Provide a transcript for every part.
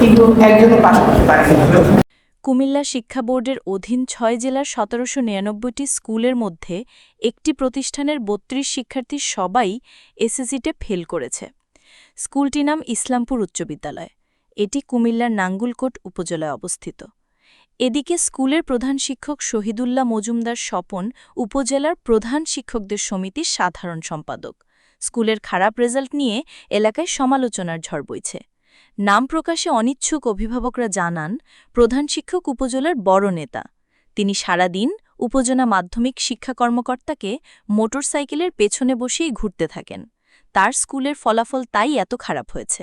কিন্তু একজনও পাশ করতে পারেনি। কুমিল্লা শিক্ষা বোর্ডের অধীন ছয় জেলার সতেরোশো নিরানব্বইটি স্কুলের মধ্যে একটি প্রতিষ্ঠানের বত্রিশ শিক্ষার্থী সবাই এসএসসিতে ফেল করেছে। স্কুলটির নাম ইসলামপুর উচ্চ বিদ্যালয়। এটি কুমিল্লার নাঙ্গুলকোট উপজেলায় অবস্থিত। এদিকে স্কুলের প্রধান শিক্ষক শহীদুল্লাহ মজুমদার স্বপন উপজেলার প্রধান শিক্ষকদের সমিতির সাধারণ সম্পাদক। স্কুলের খারাপ রেজাল্ট নিয়ে এলাকায় সমালোচনার ঝড় বইছে। নাম প্রকাশে অনিচ্ছুক অভিভাবকরা জানান, প্রধান শিক্ষক উপজেলার বড় নেতা। তিনি সারাদিন উপজেলা মাধ্যমিক শিক্ষা কর্মকর্তাকে মোটরসাইকেলের পেছনে বসেই ঘুরতে থাকেন। তার স্কুলের ফলাফল তাই এত খারাপ হয়েছে।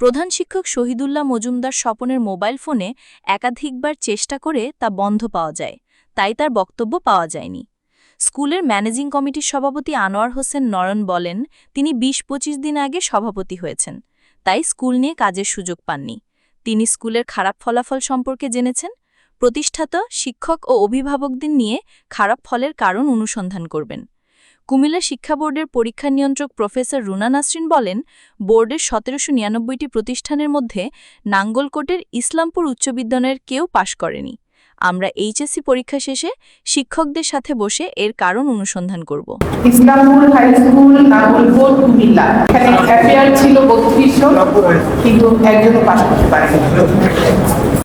প্রধান শিক্ষক শহীদুল্লাহ মজুমদার স্বপনের মোবাইল ফোনে একাধিকবার চেষ্টা করে তা বন্ধ পাওয়া যায়, তাই তার বক্তব্য পাওয়া যায়নি। স্কুলের ম্যানেজিং কমিটির সভাপতি আনোয়ার হোসেন নরন বলেন, তিনি বিশ পঁচিশ দিন আগে সভাপতি হয়েছেন। তাই স্কুল নিয়ে কাজের সুযোগ পাননি। তিনি স্কুলের খারাপ ফলাফল সম্পর্কে জেনেছেন। প্রতিষ্ঠাতা শিক্ষক ও অভিভাবকদের নিয়ে খারাপ ফলের কারণ অনুসন্ধান করবেন। কুমিল্লা শিক্ষা বোর্ডের পরীক্ষা নিয়ন্ত্রক প্রফেসর রুনা নাসরিন বলেন, বোর্ডের সতেরোশো নিরানব্বইটি প্রতিষ্ঠানের মধ্যে নাঙ্গলকোটের ইসলামপুর উচ্চ বিদ্যালয়ের কেউ পাশ করেনি। আমরা এইচএসসি পরীক্ষা শেষে শিক্ষকদের সাথে বসে এর কারণ অনুসন্ধান করব। Islampur high school Nagalpur Comilla. এখানে অ্যাফেয়ার ছিল কিন্তু পাশ করতে পারেনি।